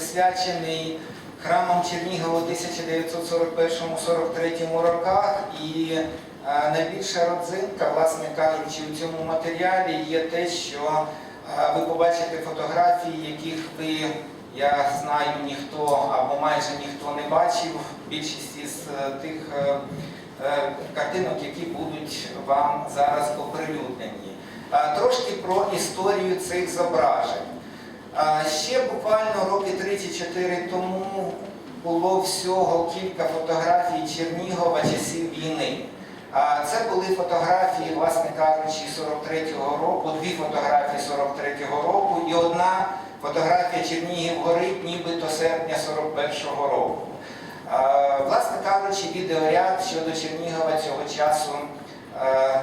присвячений храмам Чернігова у 1941-43 роках. І е, найбільша родзинка, власне кажучи, у цьому матеріалі є те, що е, ви побачите фотографії, яких ви, я знаю, ніхто або майже ніхто не бачив. Більшість із е, тих картинок, які будуть вам зараз оприлюднені. Трошки про історію цих зображень. Ще буквально 3-4 тому було всього кілька фотографій Чернігова часів війни. Це були фотографії, власне кажучи, 43-го року, дві фотографії 43-го року і одна фотографія Чернігів горить, нібито серпня 41-го року. Власне кажучи, відеоряд щодо Чернігова цього часу е,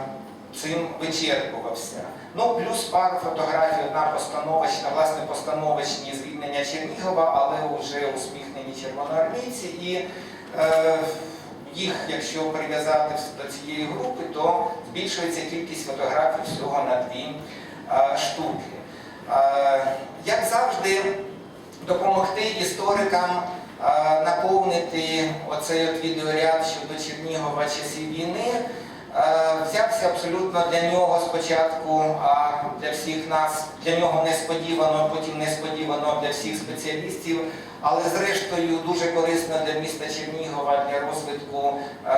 цим вичерпувався. Ну, плюс пару фотографій, одна постановочна, власне, постановочні звільнення Чернігова, але вже усміхнені червоноармійці. І е, їх, якщо прив'язати до цієї групи, то збільшується кількість фотографій всього на дві е, штуки. Е, як завжди, допомогти історикам е, наповнити оцей от відеоряд щодо Чернігова часів війни. Е, Взявся абсолютно для нього спочатку, а для всіх нас, для нього несподівано, потім несподівано для всіх спеціалістів, але зрештою дуже корисно для міста Чернігова, для розвитку е,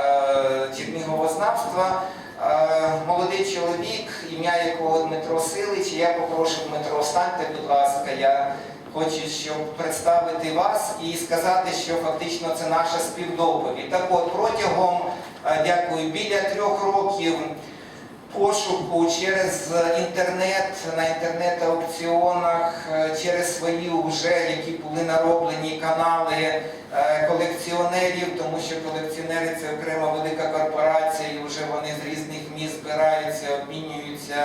черніговознавства. Е, Молодий чоловік, ім'я якого Дмитро Силич, я попрошу Дмитро, станьте, будь ласка, я хочу, щоб представити вас і сказати, що фактично це наша співдоповідь. Так от, протягом, дякую, біля трьох років пошуку через інтернет, на інтернет-аукціонах, е, через свої вже, які були нароблені канали е, колекціонерів, тому що колекціонери це окрема велика корпорація, і вже вони з різних міст збираються, обмінюються,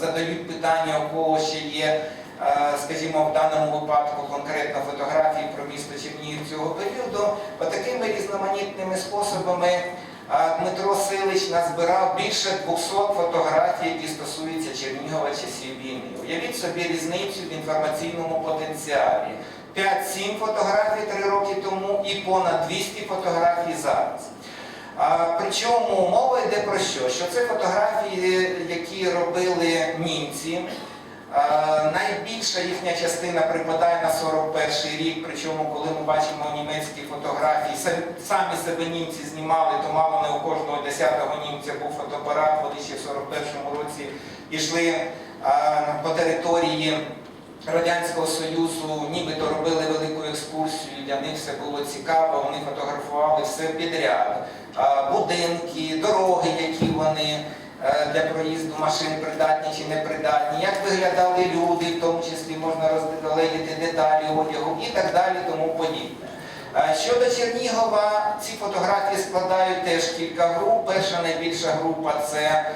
задають питання, у кого ще є. е, Скажімо, в даному випадку конкретно фотографії про місто Чернігів цього періоду, отакими різноманітними способами Дмитро Силич назбирав більше 200 фотографій, які стосуються Чернігова часів війни. Уявіть собі різницю в інформаційному потенціалі. 5-7 фотографій 3 роки тому і понад 200 фотографій зараз. А, причому мова йде про що? Що це фотографії, які робили німці. Е, Найбільша їхня частина припадає на 41 рік, причому коли ми бачимо німецькі фотографії, самі- себе німці знімали, то мало не у кожного 10-го німця був фотоапарат, вони ще в 41-му році йшли е, по території Радянського Союзу, нібито робили велику екскурсію, для них все було цікаво, вони фотографували все підряд. Е, Будинки, дороги, які вони для проїзду машин придатні чи непридатні, як виглядали люди, в тому числі можна розглядати деталі одягу і так далі, тому подібне. Е, Щодо Чернігова, ці фотографії складають теж кілька груп. Перша найбільша група це е,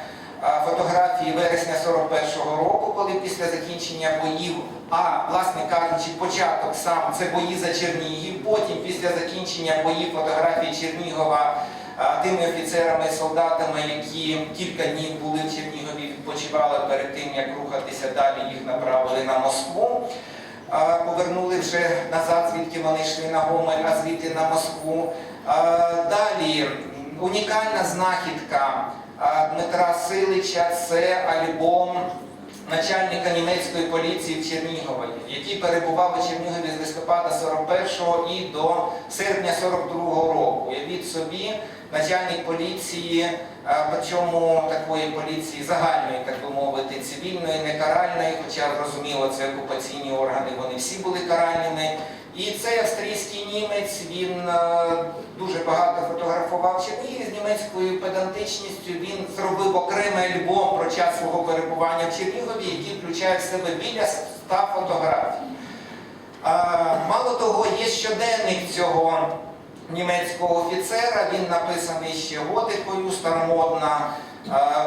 фотографії вересня 41-го року, коли після закінчення боїв, а власне кажучи, початок сам це бої за Чернігів. Потім після закінчення боїв фотографії Чернігова тими офіцерами і солдатами, які кілька днів були в Чернігові, відпочивали перед тим, як рухатися далі, їх направили на Москву. Повернули вже назад, звідки вони йшли на Гомель, а звідти на Москву. Далі унікальна знахідка Дмитра Силича це альбом начальника німецької поліції в Чернігові, який перебував у Чернігові з листопада 41-го і до серпня 42-го року. Уявіть собі, начальник поліції, причому такої поліції загальної, так би мовити, цивільної, не каральної, хоча зрозуміло, це окупаційні органи, вони всі були каральними. І цей австрійський німець, він е, дуже багато фотографував Чернігів з німецькою педантичністю. Він зробив окремий альбом про час свого перебування в Чернігові, який включає в себе біля ста фотографій. Мало того, є щоденник цього німецького офіцера, він написаний ще готикою, старомодна.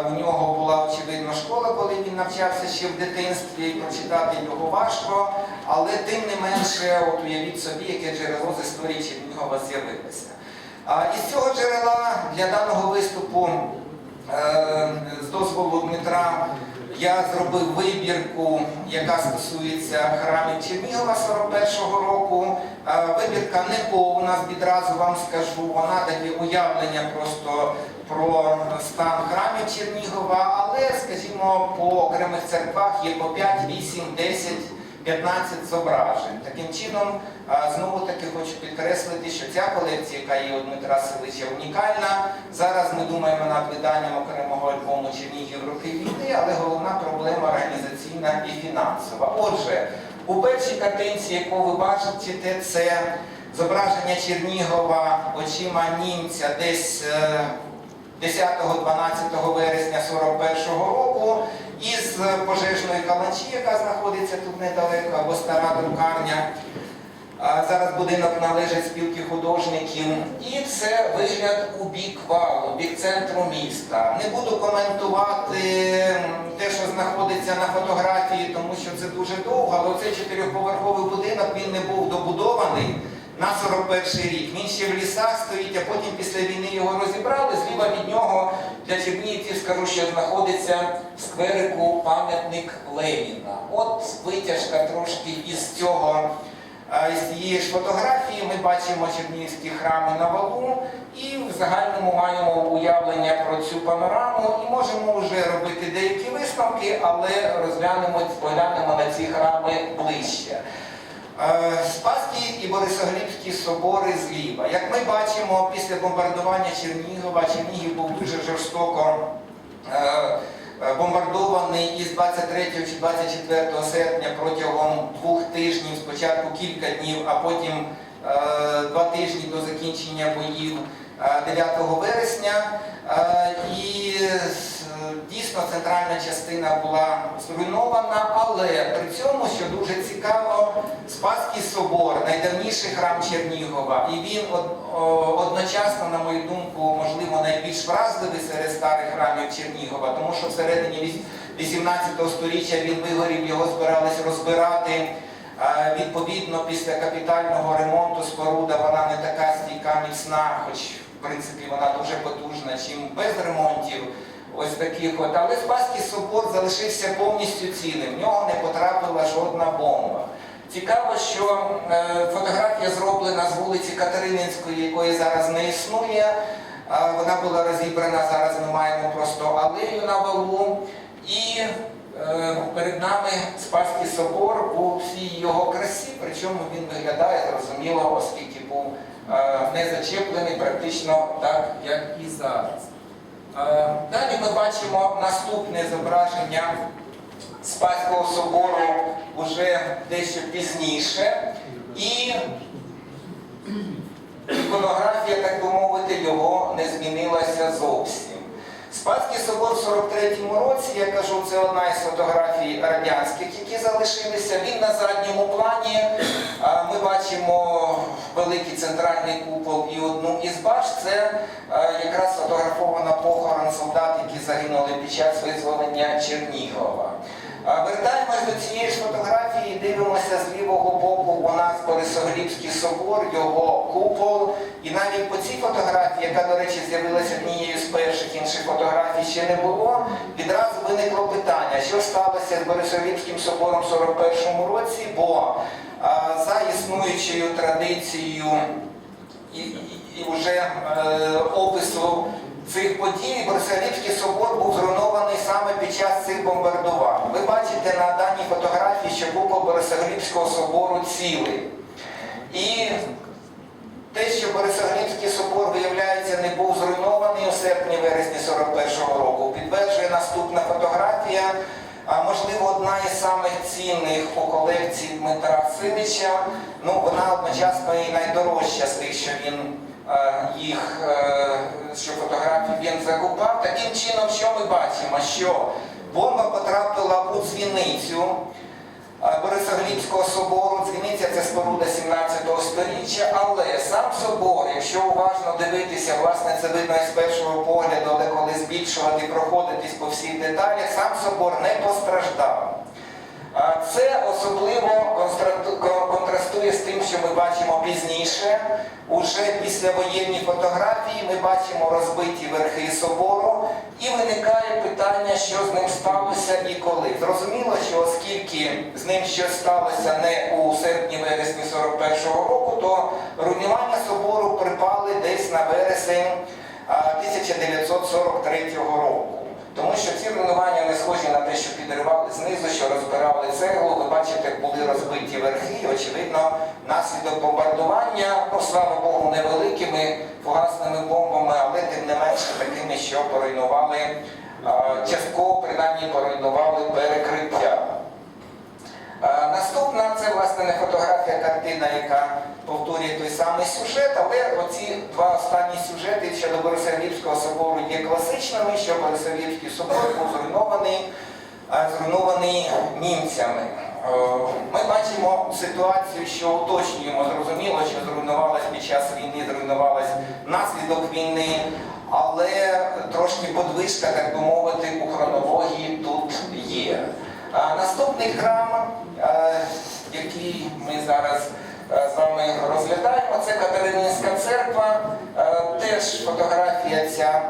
У нього була очевидно школа, коли він навчався ще в дитинстві, і прочитати його важко, але тим не менше, от уявіть собі, яке джерело з історії Чернігова з'явилося. А, Із цього джерела для даного виступу, е, з дозволу Дмитра, Я зробив вибірку, яка стосується храмів Чернігова 41-го року. Е, Вибірка не повна, відразу вам скажу. Вона дає уявлення просто про стан храмів Чернігова, але, скажімо, по окремих церквах є по 5, 8, 10, 15 зображень. Таким чином, знову таки хочу підкреслити, що ця колекція, яка є у Дмитра Селича, унікальна. Зараз ми думаємо над виданням окремого альбому Чернігів роки війни, але головна проблема організаційна і фінансова. Отже, у першій картинці, яку ви бачите, це зображення Чернігова очима німця десь. е, 10-12 вересня 41-го року із пожежної каланчі, яка знаходиться тут недалеко, або стара друкарня. Зараз будинок належить спілки художників. І це вигляд у бік валу, бік центру міста. Не буду коментувати те, що знаходиться на фотографії, тому що це дуже довго, але оцей чотирьохповерховий будинок він не був добудований на 41 рік. Він ще в лісах стоїть, а потім після війни його розібрали. Зліва від нього для чернігівців скажу, що знаходиться в скверику пам'ятник Леніна. От витяжка трошки із цього. Із цієї ж фотографії ми бачимо чернігівські храми на валу і в загальному маємо уявлення про цю панораму і можемо вже робити деякі висновки, але розглянемо, поглянемо на ці храми ближче. Е, Спасський і Борисоглібські собори зліва. Як ми бачимо, після бомбардування Чернігова Чернігів був дуже жорстоко е, е, бомбардований із 23 чи 24 серпня протягом двох тижнів, спочатку кілька днів, а потім два тижні до закінчення боїв е, 9 вересня. І дійсно центральна частина була зруйнована, але при цьому, що дуже цікаво, Спасський собор, найдавніший храм Чернігова, і він одночасно, на мою думку, можливо, найбільш вразливий серед старих храмів Чернігова, тому що всередині віс- 18 століття він вигорів, його збирались розбирати. Відповідно, після капітального ремонту споруда вона не така стійка міцна, хоч в принципі вона дуже потужна, чим без ремонтів. Ось таких от. Але Спасський собор залишився повністю цілим, в нього не потрапила жодна бомба. Цікаво, що е, фотографія зроблена з вулиці Катерининської, якої зараз не існує. А, Вона була розібрана, зараз ми маємо просто алею на валу. І е, перед нами Спасський собор у всій його красі, причому він виглядає зрозуміло, оскільки був е, не зачеплений практично так, як і зараз. Е, Далі ми бачимо наступне зображення Спаського собору вже дещо пізніше. І іконографія, так би мовити, його не змінилася зовсім. Спаський собор в 43-му році, я кажу, це одна із фотографій радянських, які залишилися. Він на задньому плані. Ми бачимо великий центральний купол і одну із баш. Це якраз фотографовано похорон солдат, які загинули під час визволення Чернігова. Вертаємось до цієї ж фотографії, дивимося з лівого боку, у нас Борисоглібський собор, його купол. І навіть по цій фотографії, яка, до речі, з'явилася однією з перших інших фотографій ще не було, відразу виникло питання, що сталося з Борисоглібським собором в 41-му році, бо а, за існуючою традицією і, і, і вже е, опису цих подій Борисоглібський собор був зруйнований саме під час цих бомбардувань. Ви бачите на даній фотографії, що купол Борисоглібського собору цілий. І те, що Борисоглібський собор, виявляється, не був зруйнований у серпні-вересні 41-го року, підтверджує наступна фотографія. А можливо, одна із самих цінних у колекції Дмитра Сидича. Ну, вона одночасно і найдорожча з тих, що він їх, е, що фотографії він закупав. Таким чином, що ми бачимо? Що бомба потрапила у дзвіницю. Е, Борисоглібського собору, дзвіниця це споруда 17 століття, але сам собор, якщо уважно дивитися, власне, це видно із першого погляду, але коли збільшувати, проходитись по всіх деталях, сам собор не постраждав. Це особливо контрастує з тим, що ми бачимо пізніше. Уже після воєнні фотографії ми бачимо розбиті верхи собору, і виникає питання, що з ним сталося і коли. Зрозуміло, що оскільки з ним щось сталося не у серпні-вересні 41-го року, то руйнування собору припали десь на вересень 1943 року. Тому що ці руйнування не схожі на те, що підривали знизу, що розбирали цеглу. Ви бачите, були розбиті верхи. І, Очевидно, наслідок бомбардування, ну слава Богу, невеликими фугасними бомбами, але тим не менше такими, що поруйнували частково, принаймні поруйнували перекриття. Е, Наступна це власне не фотографія, картина, яка повторює той самий сюжет, але оці два останні сюжети щодо Борисоглібського собору є класичними, що Борисоглібський собор був зруйнований, е, зруйнований німцями. Е, Ми бачимо ситуацію, що уточнюємо, зрозуміло, що зруйнувалась під час війни, зруйнувалась внаслідок війни, але трошки подвижка, так би мовити, у хронології тут є. Наступний храм, е, який ми зараз е, з вами розглядаємо, це Катерининська церква. Е, Теж фотографія ця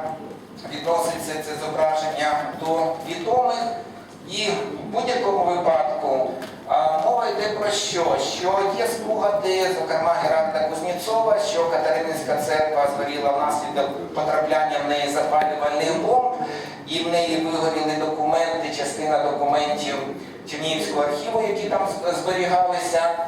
відноситься це зображення до відомих. І в будь-якому випадку мова йде про що? Що є спогади, зокрема Герарда Кузнєцова, що Катерининська церква згоріла внаслідок потрапляння в неї запалювальних бомб, і в неї вигоріли документи, частина документів Чернігівського архіву, які там зберігалися,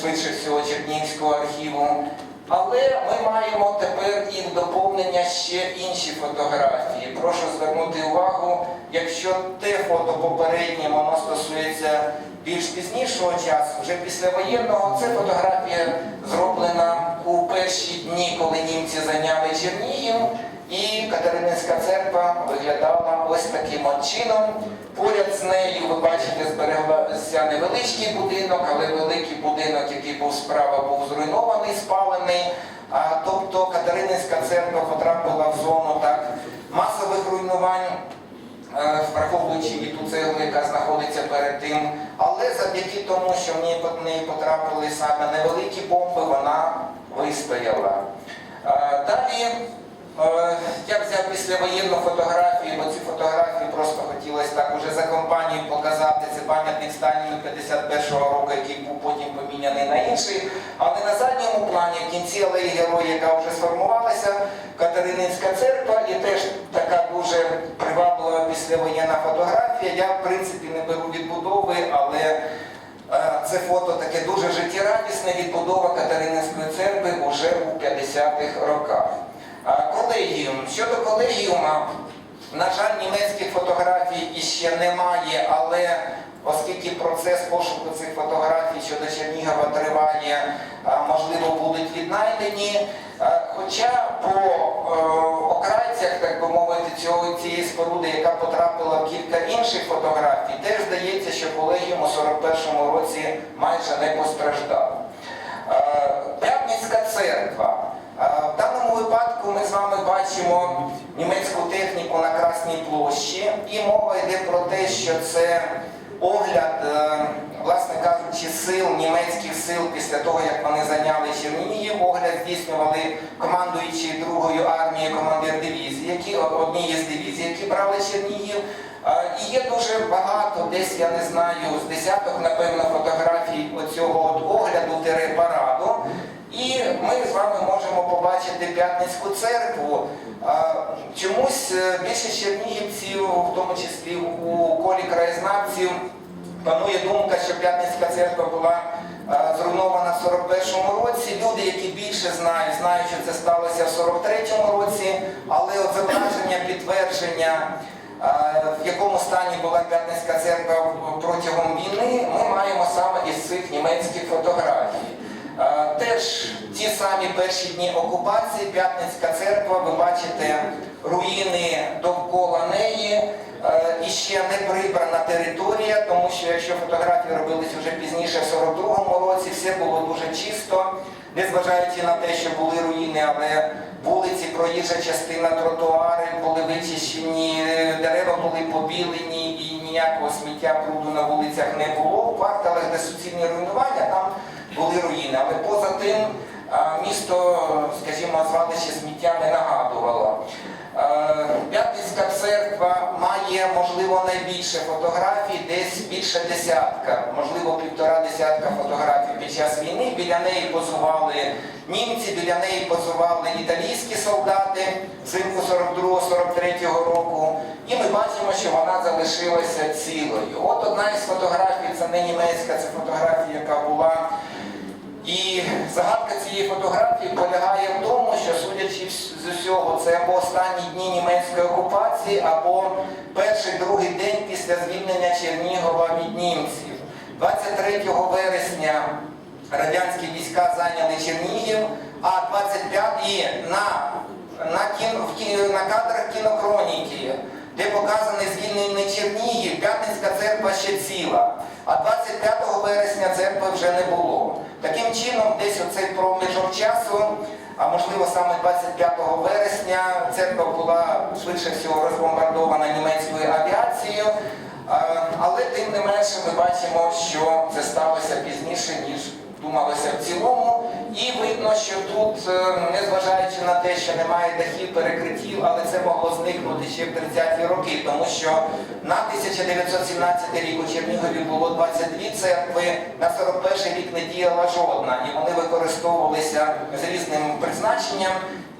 швидше всього Чернігівського архіву. Але ми маємо тепер і в доповнення ще інші фотографії. Прошу звернути увагу, якщо те фото попереднє, воно стосується більш пізнішого часу, вже післявоєнного, це фотографія зроблена у перші дні, коли німці зайняли Чернігів. І Катерининська церква виглядала ось таким от чином. Поряд з нею, ви бачите, зберегся невеличкий будинок, але великий будинок, який був справа, був зруйнований, спалений. А, тобто Катерининська церква потрапила в зону так масових руйнувань, е, враховуючи і ту цеглу, яка знаходиться перед тим. Але завдяки тому, що в неї потрапили саме невеликі бомби, вона вистояла. Е, Далі Я взяв післявоєнну фотографію, бо ці фотографії просто хотілося так уже за компанію показати. Це пам'ятник Сталіну 51-го року, який був потім поміняний на інший. Але на задньому плані, в кінці алеї герої, яка вже сформувалася, Катерининська церква, і теж така дуже приваблива післявоєнна фотографія. Я, в принципі, не беру відбудови, але е, це фото таке дуже життєрадісне, відбудова Катерининської церкви уже у 50-х роках. Колегіум. Щодо колегіума, на жаль, німецьких фотографій іще немає, але оскільки процес пошуку цих фотографій щодо Чернігова триває, можливо, будуть віднайдені. Хоча по е, окрайцях, так би мовити, цього, цієї споруди, яка потрапила в кілька інших фотографій, теж здається, що колегіум у 41-му році майже не постраждав. Е, П'ятницька церква. Е, В даному випадку ми з вами бачимо німецьку техніку на Красній площі, і мова йде про те, що це огляд, е, власне кажучи, сил, німецьких сил після того, як вони зайняли Чернігів. Огляд здійснювали командуючі другою армією, командир дивізії, які однієї з дивізій, які брали Чернігів. Е, І є дуже багато, десь я не знаю, з десяток, напевно, фотографій оцього огляду тере-параду. І ми з вами можемо побачити П'ятницьку церкву. Чомусь е, більшість чернігівців, в тому числі у колі краєзнавців, панує думка, що П'ятницька церква була е, зруйнована в 41-му році. Люди, які більше знають, знають, що це сталося в 43-му році, але от зображення підтвердження, е, в якому стані була П'ятницька церква протягом війни, ми маємо саме із цих німецьких фотографій. Теж ті самі перші дні окупації, П'ятницька церква, ви бачите руїни довкола неї. Е, І ще не прибрана територія, тому що якщо фотографії робились вже пізніше, в 42-му році, все було дуже чисто, незважаючи на те, що були руїни, але вулиці, проїжджа частина, тротуари були вичищені, е, дерева були побілені і ніякого сміття бруду на вулицях не було. В кварталах, де суцільні руйнування, там були руїни. Але поза тим місто, скажімо, звалище сміття не нагадувало. Е, П'ятницька церква має, можливо, найбільше фотографій, десь більше десятка, можливо, півтора десятка фотографій під час війни. Біля неї позували німці, біля неї позували італійські солдати взимку 42-43 року. І ми бачимо, що вона залишилася цілою. От одна із фотографій, це не німецька, це фотографія, яка була. І загадка цієї фотографії полягає в тому, що судячи з усього, це або останні дні німецької окупації, або перший другий день після звільнення Чернігова від німців. 23 вересня радянські війська зайняли Чернігів, а 25 і на, на, кін, на кадрах кінокроніки, де показаний звільнений Чернігів, П'ятницька церква ще ціла. А 25 вересня церкви вже не було. Таким чином, десь оцей проміжок часу, а можливо саме 25 вересня, церква була швидше всього розбомбардована німецькою авіацією. Але тим не менше ми бачимо, що це сталося пізніше, ніж думалося в цілому. І видно, що тут, е, незважаючи на те, що немає дахів, перекриттів, але це могло зникнути ще в 30-ті роки, тому що на 1917 рік у Чернігові було 22 церкви, на 41 рік не діяла жодна, і вони використовувалися з різним призначенням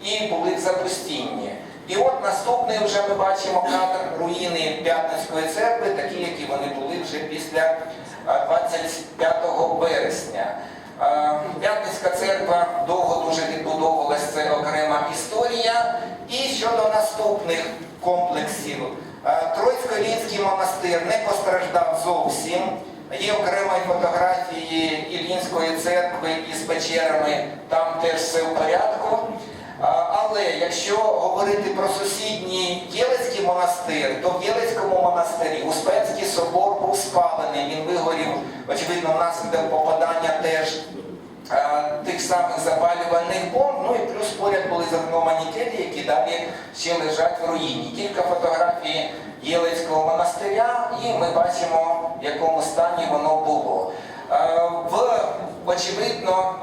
і були в запустінні. І от наступний вже ми бачимо кадр руїни П'ятницької церкви, такі, які вони були вже після е, 25 вересня. Е, П'ятницька церква довго дуже відбудовувалася, це окрема історія. І щодо наступних комплексів, Е, Троїцько-Ілінський монастир не постраждав зовсім. Є окремі фотографії Ілінської церкви із печерами, там теж все в порядку. Але якщо говорити про сусідній Єлицький монастир, то в Єлицькому монастирі Успенський собор був спалений, він вигорів, очевидно, внаслідок попадання теж е, тих самих запалювальних бомб, ну і плюс поряд були зруйновані келі, які далі ще лежать в руїні. Кілька фотографій Єлицького монастиря, і ми бачимо, в якому стані воно було. Е, В, очевидно,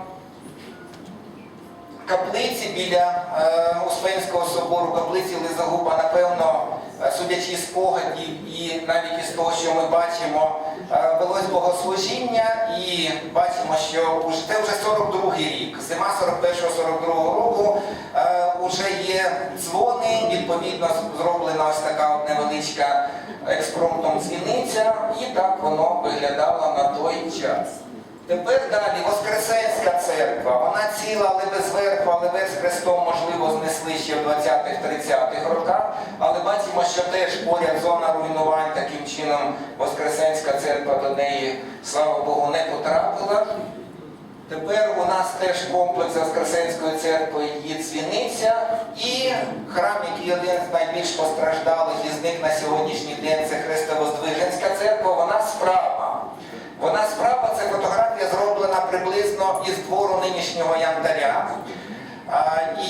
каплиці біля е, Успенського собору, каплиці Лизагуба, напевно, е, судячи з спогадів і навіть із того, що ми бачимо, е, велось богослужіння і бачимо, що це вже 42-й рік, зима 41-42 року, е, уже є дзвони, відповідно зроблена ось така от невеличка експромтом дзвіниця, і так воно виглядало на той час. Тепер далі Воскресенська церква. Вона ціла, але без верху, але без хрестом, можливо, знесли ще в 20-30-х роках. Але бачимо, що теж поряд зона руйнувань таким чином Воскресенська церква до неї, слава Богу, не потрапила. Тепер у нас теж комплекс Воскресенської церкви є дзвіниця і храм, який один з найбільш постраждалих із них на сьогоднішній день це Христовоздвиженська церква, вона справа. Вона справа, приблизно із двору нинішнього янтаря.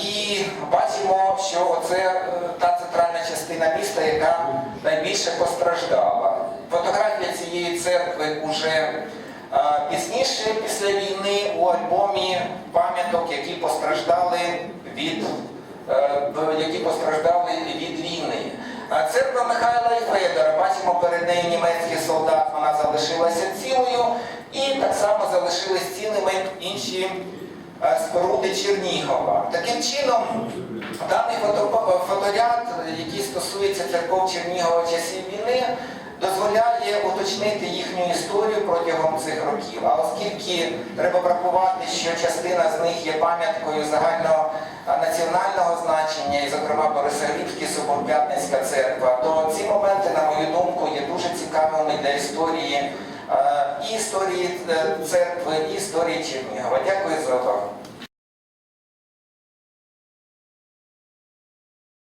І бачимо, що це е, та центральна частина міста, яка найбільше постраждала. Фотографія цієї церкви уже а, пізніше, після війни, у альбомі пам'яток, які постраждали від, е, які постраждали від війни. Церква Михайла і Федора, бачимо перед нею німецький солдат, вона залишилася цілою, і так само залишились цілими інші е, споруди Чернігова. Таким чином, даний фото- фоторяд, який стосується церков Чернігова часів війни, дозволяє уточнити їхню історію протягом цих років. А оскільки треба врахувати, що частина з них є пам'яткою загального національного значення, і, зокрема, Борисоглібський собор П'ятницька церква, то ці моменти, на мою думку, є дуже цікавими для історії е, історії е, церкви, історії Чернігова. Дякую за увагу.